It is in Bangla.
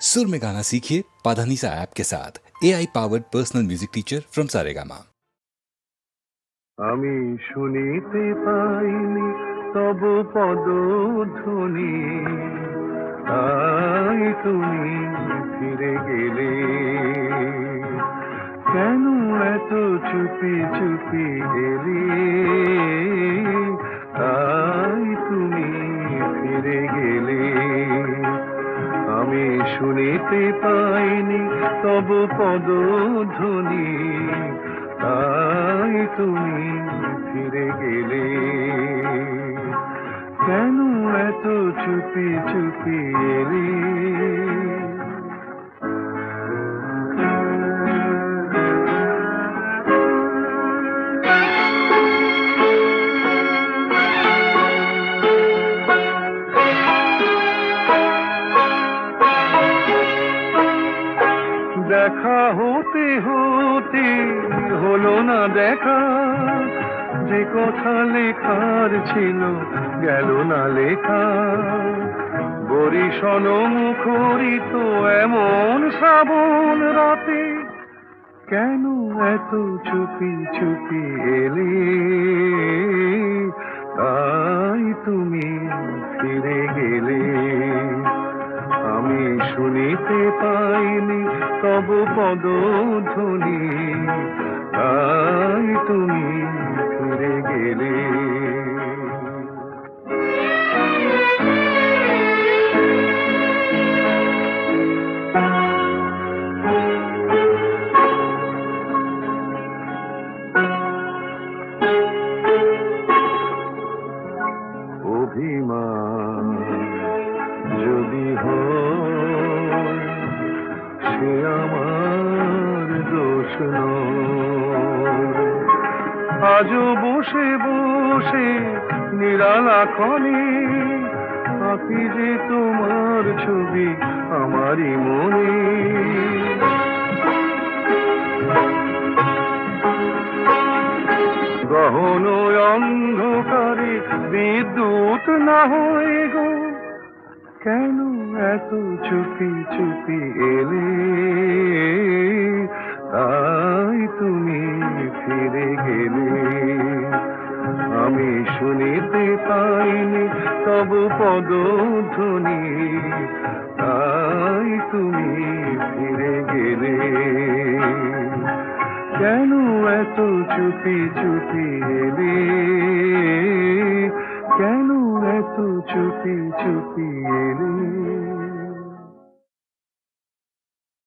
सुर में गाना सीखिए पाधानीसा ऐप के साथ A I powered personal music teacher from Saregama আমি শুনিতে পাইনি তব পদধ্বনি তাই তুমি ফিরে গেলে কেন এত চুপি চুপি এলে শুনিতে পাইনি তব পদধ্বনি। তাই তুমি ফিরে গেলে। কেন এত চুপি চুপি এলে? দেখা হতে হতে হলো না দেখা। যে কথা লেখার ছিল, গেল না লেখা। বরিশন মুখরিত এমন শ্রাবণ রাতে কেন এত চুপি চুপি এলে? তাই তুমি পাইনি তব পদ ধনি তাই তুমি ফিরে গেলে। আজও বসে বসে নিরালা ক্ষণে আঁকি যে তোমার ছবি আমারই মনে। গহন অন্ধকারে বিদ্যুৎ না হয়ে গো, কেন এত চুপি চুপি এলে? তাই শুনিতে পাইনি তব পদধ্বনি। তাই তুমি ফিরে গেলে। কেন এত চুপি চুপি এলে? কেন এত চুপি চুপি এলে?